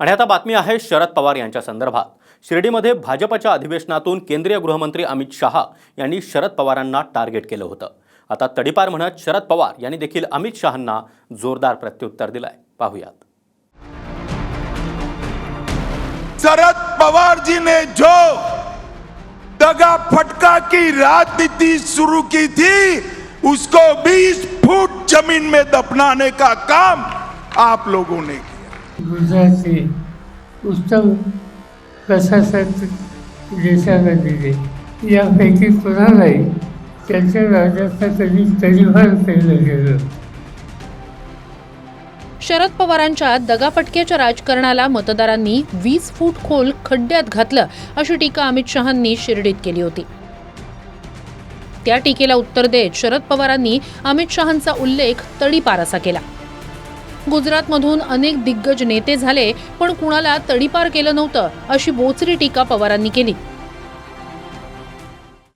आणि आता बातमी आहे शरद पवार यांच्या संदर्भात. शिर्डीमध्ये भाजपच्या अधिवेशनातून केंद्रीय गृहमंत्री अमित शहा यांनी शरद पवारांना टार्गेट केलं होतं. आता तडीपार म्हणत शरद पवार यांनी देखील अमित शहांना जोरदार प्रत्युत्तर दिलंय. पाहूयात. शरद पवार जी ने जो दगा फटका की राजनीति शुरू की थी उसको 20 फुट जमीन में दफनाने का काम आप लोगों ने किया। गुजरातचे उत्तम प्रशासक देशाला दिले. यापैकी कोणालाही त्यांच्या राज्याचा कधी तरीभार केलं गेलं. शरद पवारांच्या दगापटक्याच्या राजकारणाला मतदारांनी वीस फूट खोल खड्ड्यात घातलं अशी टीका अमित शहांनी शिर्डीत केली होती. त्या टीकेला उत्तर देत शरद पवारांनी अमित शहांचा उल्लेख तडीपार असा केला. गुजरातमधून अनेक दिग्गज नेते झाले पण कुणाला तडीपार केलं नव्हतं अशी बोचरी टीका पवारांनी केली.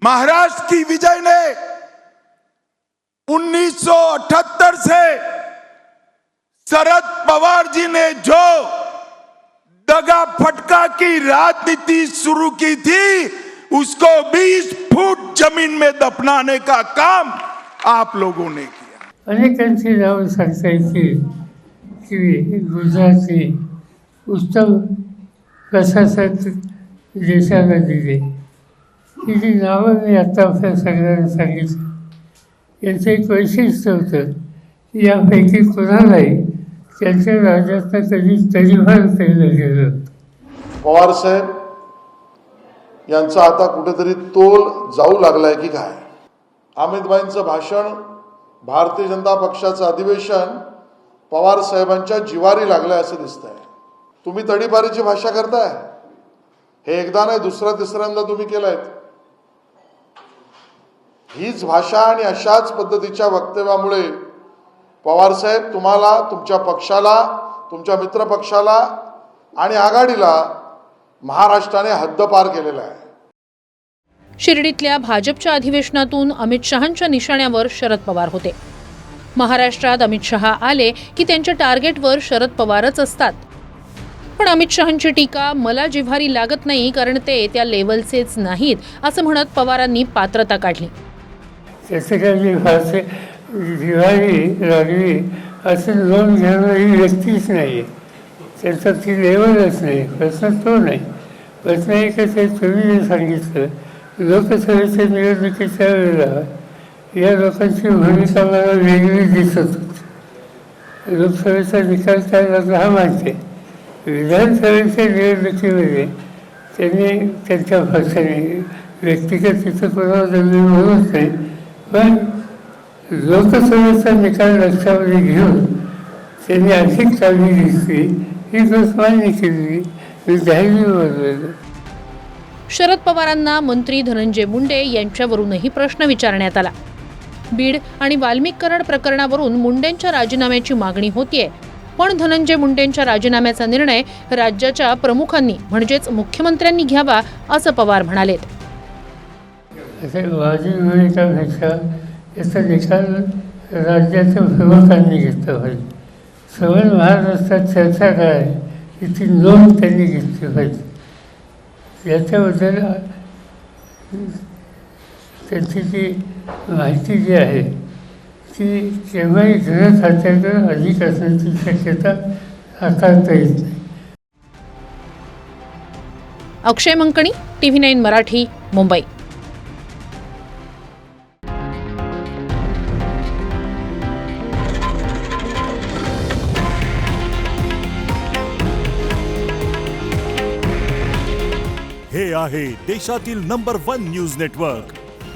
महाराष्ट्र की विजय ने 1978 से शरद पवार जी ने जो दगा फटका की राजनीति शुरू की थी उसको 20 फुट जमीन में दफनाने का काम आप लोगों ने किया। अनेकांची नावं सांगता की गुजराती उत्तम प्रशासक देशाला दिले? ही जी नावं मी आत्ता आपल्या सगळ्यांना सांगितलं. यांचं एक वैशिष्ट्य होतं की यापैकी कोणालाही त्यांच्या राज्यातनं कधी तरीभार केलं गेलं. पवार साहेब यांचा आता कुठेतरी तोल जाऊ लागलाय की काय? अमितभाईंचं भाषण भारतीय जनता पक्षाचं अधिवेशन पवार साहेबांच्या जिवारी लागल्या असं दिसतंय. तुम्ही तडीपारीची भाषा करताय. हे एकदा नाही दुसरा तिसऱ्यांदा तुम्ही केलंयत हीच भाषा आणि अशाच पद्धतीच्या वक्तव्यामुळे पवार साहेब तुम्हाला तुमच्या पक्षाला तुमच्या मित्रपक्षाला आणि आघाडीला महाराष्ट्राने हद्दपार केलेला आहे. शिर्डीतल्या भाजपच्या अधिवेशनातून अमित शहांच्या निशाण्यावर शरद पवार होते. महाराष्ट्रात अमित शहा आले की त्यांच्या टार्गेटवर शरद पवारच असतात. पण अमित शहांची टीका मला जिव्हारी लागत नाही कारण ते त्या लेवलचेच नाहीत असं म्हणत पवारांनी पात्रता काढली. त्याचं लागली असं लोन घेणारी व्यक्तीच नाही आहे त्यांचा ती लेवलच नाही प्रश्न तो नाही। प्रश्न एकच आहे तुम्ही जे सांगितलं लोकसभेच्या निवडणुकीच्या वेळेला या लोकांची भूमिका मला वेगळी दिसत होती. लोकसभेचा निकाल काय लागला हा माहिती आहे. विधानसभेच्या निवडणुकीमध्ये त्यांनी त्यांच्या भाषेने व्यक्तिगत तिथं कोणाला जमीन म्हणत नाही पण लोकसभेचा निकाल लक्षामध्ये घेऊन त्यांनी अधिक चांगली दिसली ही गोष्ट मान्य केली मी जाहीर बनवलं शरद पवारांना मंत्री धनंजय मुंडे यांच्यावरूनही प्रश्न विचारण्यात आला. बीड आणि वाल्मिक कराड प्रकरणावरून मुंडेंच्या राजीनाम्याची मागणी होतीये. पण धनंजय मुंडेंच्या राजीनाम्याचा निर्णय राज्याच्या प्रमुखांनी म्हणजेच मुख्यमंत्र्यांनी घ्यावा असं पवार म्हणाले असे याचा निकाल राज्याच्या प्रमुखांनी घेतला पाहिजे. महाराष्ट्रात चर्चा काय नोंद त्यांनी घेतली पाहिजे. याच्याबद्दल त्यांची जी माहिती जी आहे ती केव्हाही गृह खात्याकडे अधिक असण्याची शक्यता नाकारता येत नाही. Akshay Mankani TV nine Marathi Mumbai. हे आहे देशातील नंबर वन न्यूज नेटवर्क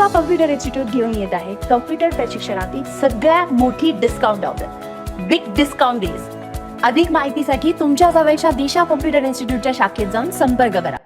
दिशा कम्प्युटर इन्स्टिट्यूट घेऊन येत आहे. कम्प्युटर प्रशिक्षणातील सगळ्यात मोठी discount offer big discount days अधिक माहितीसाठी तुमच्या जवळच्या दिशा कम्प्युटर इन्स्टिट्यूटच्या शाखेत जाऊन संपर्क करा.